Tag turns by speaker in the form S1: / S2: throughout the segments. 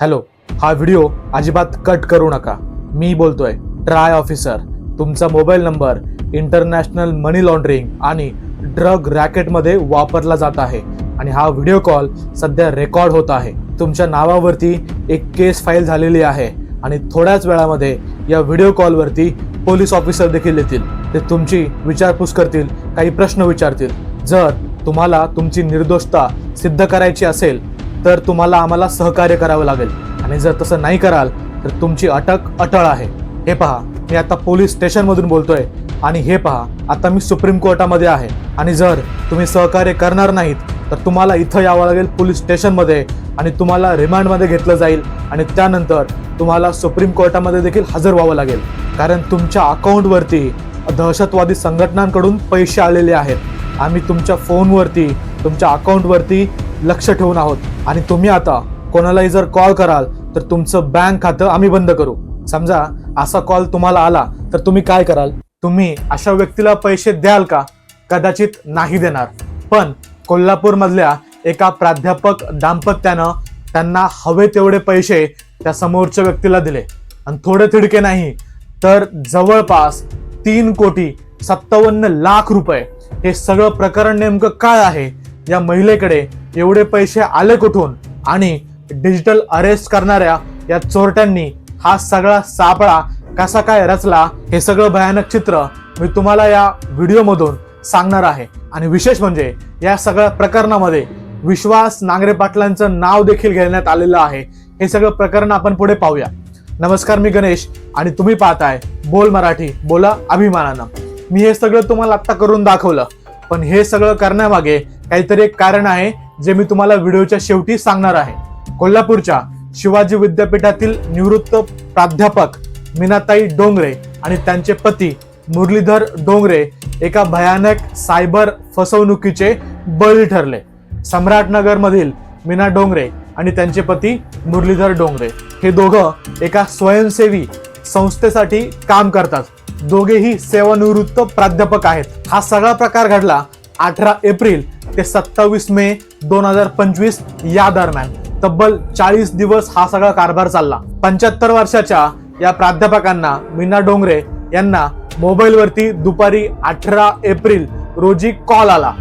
S1: Hello हा video अजिबात cut करू नका. मी बोलतोय ट्राय ऑफिसर. तुमचा mobile number international money laundering आणि ड्रग रॅकेटमध्ये वापरला जात आहे आणि हा व्हिडिओ कॉल सध्या रेकॉर्ड होत आहे. तुमच्या नावावरती एक केस फाईल झालेली आहे आणि थोड्याच वेळामध्ये या व्हिडिओ कॉलवरती पोलीस ऑफिसर देखील येतील. ते तुमची विचारपूस करतील काही प्रश्न विचारतील. जर तुम्हाला तुमची निर्दोषता सिद्ध करायची असेल तर तुम्हाला आम्हाला सहकार्य करावं लागेल. आणि जर तसं नाही कराल तर तुमची अटक अटळ आहे. हे पहा मी आता पोलीस स्टेशनमधून बोलतोय. आणि हे पहा आता मी सुप्रीम कोर्टामध्ये आहे. आणि जर तुम्ही सहकार्य करणार नाहीत तर तुम्हाला इथं यावं लागेल पोलीस स्टेशनमध्ये आणि तुम्हाला रिमांडमध्ये घेतलं जाईल. आणि त्यानंतर तुम्हाला सुप्रीम कोर्टामध्ये देखील हजर व्हावं लागेल. कारण तुमच्या अकाउंटवरती दहशतवादी संघटनांकडून पैसे आलेले आहेत. आम्ही तुमच्या फोनवरती तुमच्या अकाउंटवरती लक्ष ठेवून आहोत. आणि तुम्ही आता कोणालाही जर कॉल कराल तर तुमचं बँक खातं आम्ही बंद करू. समजा असा कॉल तुम्हाला आला तर तुम्ही काय कराल? तुम्ही अशा व्यक्तीला पैसे द्याल का? कदाचित नाही देणार. पण कोल्हापूरमधल्या एका प्राध्यापक दाम्पत्यानं त्यांना हवे तेवढे पैसे त्या समोरच्या व्यक्तीला दिले. आणि थोडे थिडके नाही तर जवळपास तीन कोटी सत्तावन्न लाख रुपये. हे सगळं प्रकरण नेमकं काय आहे? या महिलेकडे एवढे पैसे आले कुठून? आणि डिजिटल अरेस्ट करणाऱ्या या चोरट्यांनी हा सगळा सापळा कसा काय रचला हे सगळं भयानक चित्र मी तुम्हाला या व्हिडिओमधून सांगणार आहे. आणि विशेष म्हणजे या सगळ्या प्रकरणामध्ये विश्वास नांगरे पाटलांचं नाव देखील घेण्यात आलेलं आहे. हे सगळं प्रकरण आपण पुढे पाहूया. नमस्कार मी गणेश आणि तुम्ही पाहताय बोल मराठी बोला अभिमानानं. मी हे सगळं तुम्हाला आत्ता करून दाखवलं पण हे सगळं करण्यामागे काहीतरी एक कारण आहे जे मी तुम्हाला व्हिडिओच्या शेवटी सांगणार आहे. कोल्हापूरच्या शिवाजी विद्यापीठातील निवृत्त प्राध्यापक मीनाताई डोंगरे आणि त्यांचे पती मुरलीधर डोंगरे एका भयानक सायबर फसवणुकीचे बळी ठरले. सम्राटनगरमधील मीना डोंगरे आणि त्यांचे पती मुरलीधर डोंगरे हे दोघं एका स्वयंसेवी संस्थेसाठी काम करतात. दोघेही सेवानिवृत्त प्राध्यापक आहेत. हा सगळा प्रकार घडला अठरा एप्रिल ते सत्तावीस मे दोन हजार पंचवीस या दरम्यान. तब्बल चाळीस दिवस हा सगळा कारभार चालला. पंच्याहत्तर वर्षाच्या या प्राध्यापकांना मीना डोंगरे यांना मोबाईलवरती दुपारी अठरा एप्रिल रोजी कॉल आला.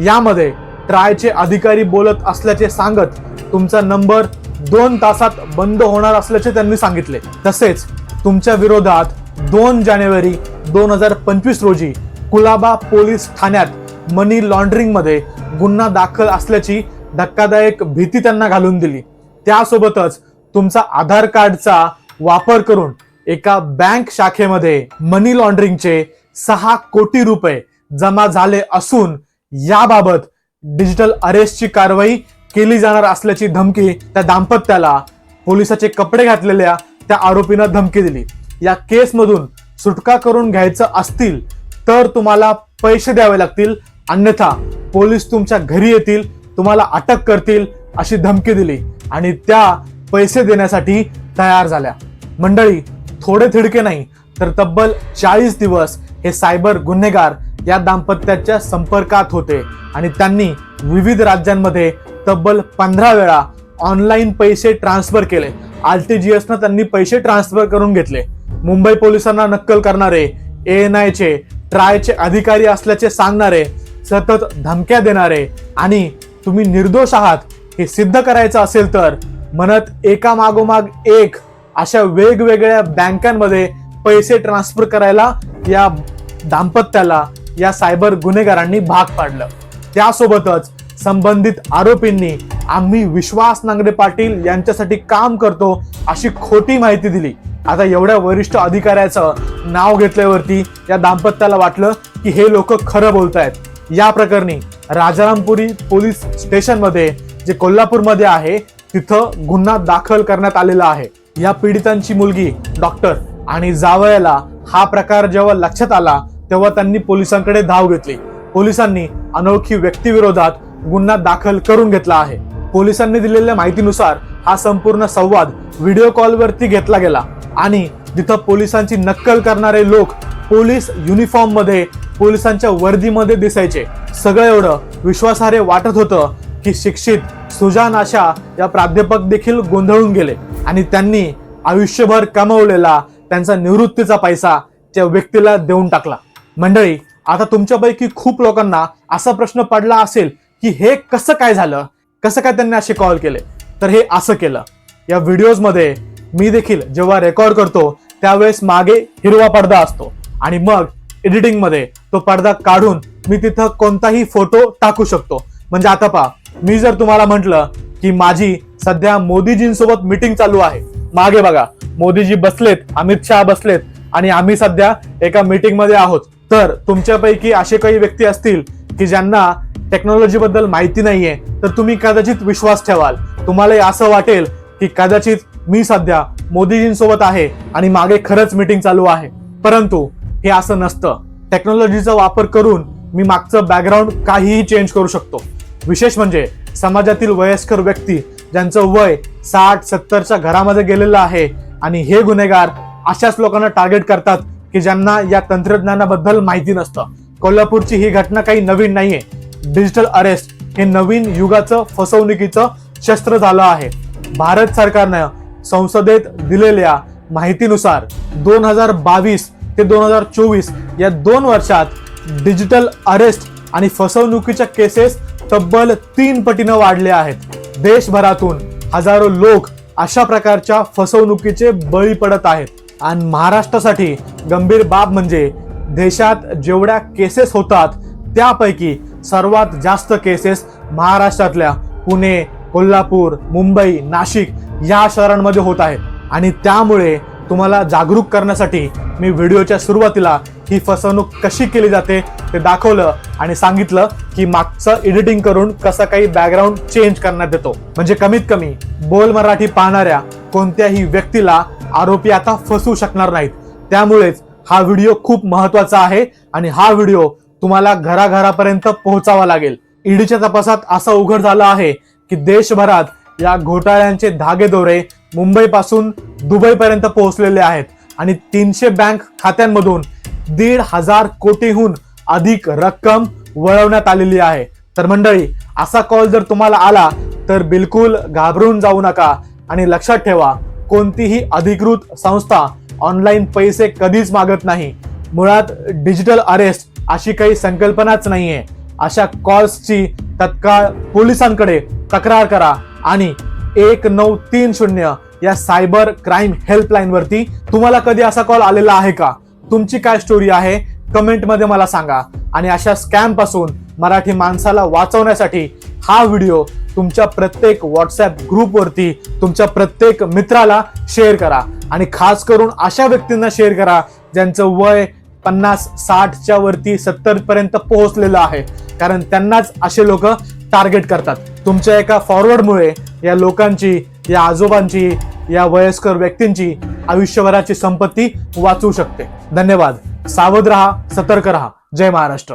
S1: यामध्ये ट्रायचे अधिकारी बोलत असल्याचे सांगत तुमचा नंबर दोन तासात बंद होणार असल्याचे त्यांनी सांगितले. तसेच तुमच्या विरोधात दोन जानेवारी दोन हजार पंचवीस रोजी कुलाबा पोलीस ठाण्यात मनी लॉन्ड्रिंगमध्ये गुन्हा दाखल असल्याची धक्कादायक भीती त्यांना घालून दिली. त्यासोबतच तुमचा आधार कार्डचा वापर करून एका बँक शाखेमध्ये मनी लॉन्ड्रिंगचे सहा कोटी रुपये जमा झाले असून याबाबत डिजिटल अरेस्टची कारवाई केली जाणार असल्याची धमकी त्या दाम्पत्याला पोलिसाचे कपडे घातलेल्या त्या आरोपीनं धमकी दिली. या केसमधून सुटका करून घ्यायचं असतील तर तुम्हाला पैसे द्यावे लागतील. अन्यथा पोलीस तुमच्या घरी येतील तुम्हाला अटक करतील अशी धमकी दिली आणि त्या पैसे देण्यासाठी तयार झाल्या. मंडळी थोडे थिडके नाही तर तब्बल चाळीस दिवस हे सायबर गुन्हेगार या दाम्पत्याच्या संपर्कात होते आणि त्यांनी विविध राज्यांमध्ये तब्बल पंधरा वेळा ऑनलाईन पैसे ट्रान्सफर केले. आर टी जी एसनं त्यांनी पैसे ट्रान्सफर करून घेतले. मुंबई पोलिसांना नक्कल करणारे एन आयचे ट्रायचे अधिकारी असल्याचे सांगणारे सतत धमक्या देणारे आणि तुम्ही निर्दोष आहात हे सिद्ध करायचं असेल तर म्हणत एका मागोमाग एक अशा वेगवेगळ्या बँकांमध्ये पैसे ट्रान्सफर करायला या दाम्पत्याला या सायबर गुन्हेगारांनी भाग पाडलं. त्यासोबतच संबंधित आरोपींनी आम्ही विश्वास नांगरे पाटील यांच्यासाठी काम करतो अशी खोटी माहिती दिली. आता एवढ्या वरिष्ठ अधिकाऱ्याचं नाव घेतल्यावरती या दाम्पत्याला वाटलं की हे लोक खरं बोलतायत. या प्रकरणी राजारामपुरी पोलीस स्टेशनमध्ये जे कोल्हापूरमध्ये आहे तिथं गुन्हा दाखल करण्यात आलेला आहे. या पीडितांची मुलगी डॉक्टर आणि जावयाला हा प्रकार जेव्हा लक्षात आला तेव्हा त्यांनी पोलिसांकडे धाव घेतली. पोलिसांनी अनोळखी व्यक्तीविरोधात गुन्हा दाखल करून घेतला आहे. पोलिसांनी दिलेल्या माहितीनुसार हा संपूर्ण संवाद व्हिडिओ कॉलवरती घेतला गेला आणि जिथं पोलिसांची नक्कल करणारे लोक पोलीस युनिफॉर्ममध्ये पोलिसांच्या वर्दीमध्ये दिसायचे. सगळं एवढं विश्वासार्ह वाटत होतं की शिक्षित सुजान आशा या प्राध्यापक देखील गोंधळून गेले. आणि त्यांनी आयुष्यभर कमवलेला त्यांचा निवृत्तीचा पैसा त्या व्यक्तीला देऊन टाकला. मंडळी आता तुमच्यापैकी खूप लोकांना असा प्रश्न पडला असेल की हे कसं काय झालं? कसं काय त्यांनी असे कॉल केले? तर हे असं केलं. या व्हिडिओजमध्ये मी देखील जेव्हा रेकॉर्ड करतो त्यावेळेस मागे हिरवा पडदा असतो. आणि मग एडिटिंगमध्ये तो पडदा काढून मी तिथं कोणताही फोटो टाकू शकतो. म्हणजे आता पहा मी जर तुम्हाला म्हटलं की माझी सध्या मोदीजींसोबत मीटिंग चालू आहे. मागे बघा मोदीजी बसलेत अमित शहा बसलेत आणि आम्ही सध्या एका मीटिंगमध्ये आहोत. तर तुमच्यापैकी असे काही व्यक्ती असतील की ज्यांना टेक्नॉलॉजी बद्दल माहिती नाहीये तर तुम्ही कदाचित विश्वास ठेवाल. तुम्हाला असं वाटेल की कदाचित मी सध्या मोदीजींसोबत आहे आणि मागे खरंच मीटिंग चालू आहे. परंतु हे असं नसतं. टेक्नॉलॉजीचा वापर करून मी मागचं बॅकग्राऊंड काहीही चेंज करू शकतो. विशेष म्हणजे समाजातील वयस्कर व्यक्ती ज्यांचं वय साठ सत्तरच्या घरामध्ये गेलेलं आहे आणि हे गुन्हेगार अशाच लोकांना टार्गेट करतात की ज्यांना या तंत्रज्ञानाबद्दल माहिती नसतं. कोल्हापूरची ही घटना काही नवीन नाहीये. डिजिटल अरेस्ट हे नवीन युगाचं फसवणुकीचं शस्त्र झालं आहे. भारत सरकारनं संसदेत दिलेल्या माहितीनुसार दोन हजार बावीस ते दोन हजार चोवीस या दोन वर्षात डिजिटल अरेस्ट आणि फसवणुकीच्या केसेस तब्बल तीन पटीनं वाढले आहेत. देशभरातून हजारो लोक अशा प्रकारच्या फसवणुकीचे बळी पडत आहेत. आणि महाराष्ट्रासाठी गंभीर बाब म्हणजे देशात जेवढ्या केसेस होतात त्यापैकी सर्वात जास्त केसेस महाराष्ट्रातल्या पुणे कोल्हापूर मुंबई नाशिक या शहरांमध्ये होत आहेत. आणि त्यामुळे तुम्हाला जागरूक करण्यासाठी मी व्हिडिओच्या सुरुवातीला ही फसवणूक कशी केली जाते ते दाखवलं आणि सांगितलं की मागचं एडिटिंग करून कसं काही बॅकग्राऊंड चेंज करण्यात येतो. म्हणजे कमीत कमी बोल मराठी पाहणाऱ्या कोणत्याही व्यक्तीला आरोपी आता फसवू शकणार नाहीत. त्यामुळेच हा व्हिडिओ खूप महत्त्वाचा आहे आणि हा व्हिडिओ तुम्हाला घराघरापर्यंत पोहोचावा लागेल. ईडीच्या तपासात असं उघड झालं आहे की देशभरात या घोटाळ्यांचे धागेदोरे मुंबईपासून दुबईपर्यंत पोहोचलेले आहेत. आणि तीनशे बँक खात्यांमधून दीड हजार कोटीहून अधिक रक्कम वळवण्यात आलेली आहे. तर मंडळी असा कॉल जर तुम्हाला आला तर बिलकुल घाबरून जाऊ नका. आणि लक्षात ठेवा कोणतीही अधिकृत संस्था ऑनलाईन पैसे कधीच मागत नाही. मुळात डिजिटल अरेस्ट अशी काही संकल्पनाच नाहीये. अशा कॉल्सची तत्काळ पोलिसांकडे तक्रार करा आणि एक नऊ तीन शून्य या सायबर क्राईम हेल्पलाईनवरती तुम्हाला कधी असा कॉल आलेला आहे का? तुमची काय स्टोरी आहे? कमेंटमध्ये मला सांगा. आणि अशा स्कॅमपासून मराठी माणसाला वाचवण्यासाठी हा व्हिडिओ तुमच्या प्रत्येक व्हॉट्सॲप ग्रुपवरती तुमच्या प्रत्येक मित्राला शेअर करा. आणि खास करून अशा व्यक्तींना शेअर करा ज्यांचं वय पन्नास साठच्या वरती सत्तरपर्यंत पोहोचलेलं आहे. कारण त्यांनाच असे लोक टार्गेट करतात. तुमच्या एका फॉरवर्डमुळे या लोकांची या आजोबांची या वयस्कर व्यक्तींची आयुष्यभराची संपत्ती वाचू शकते. धन्यवाद. सावध रहा सतर्क रहा. जय महाराष्ट्र.